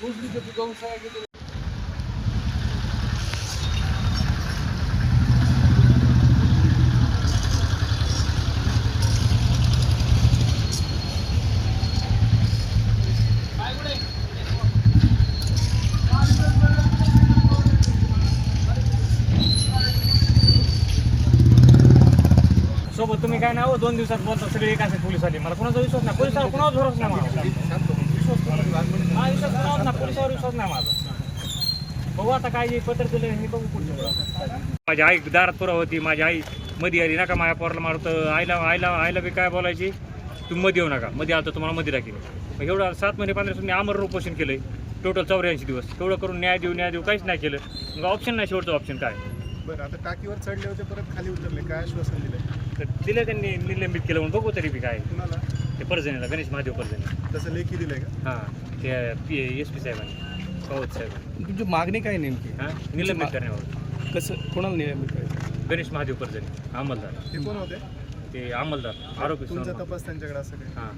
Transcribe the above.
तू गौशाळा गेली सोबत तुम्ही काय नाव? दोन दिवसात बोलता सगळे एक असे पोलीस आली. मला कोणाचा विश्वास नाही. पोलिसावर कोणावर भरोसा नाही मला? विश्वास कोणावर नाही पोलिसावर विश्वास नाही माझा. बघू आता काय जे पत्र दिलं हे बघू पुढचं माझी आई दारात पुरा होती माझी आई मध्ये आली. नका माझ्या पोराला मारत आईला आईला आईला बी काय बोलायची? तुम्ही मध्ये येऊ नका. मध्ये आलं तुम्हाला मध्ये राखील मग एवढं सात महिने पंधरा मी आमर उपोषण केलंय. टोटल चौऱ्याऐंशी दिवस. तेवढं करून न्याय देऊ न्याय देऊ काहीच नाही केलं. मग ऑप्शन नाही शेवटचं ऑप्शन काय? बरं आता टाकीवर चढले होते परत खाली उतरले. काय आश्वासन दिलंय? तर दिलं त्यांनी निलंबित केलं म्हणून. बघू तरी बी काय. कुणाला? ते परजणीला गणेश महादेव परजणी तसं लेखी दिलंय का? हां ते पी एस पी साहेबांनी पवार साहेबांनी. तुमची मागणी काय नेमकी? हां निलंबित करण्यावर कसं कोणाला निलंबित करायचं? गणेश महादेव परजणी अंमलदार. ते कोण होते? ते अंमलदार आरोपी तुमचा. तपास त्यांच्याकडे असं काय हां.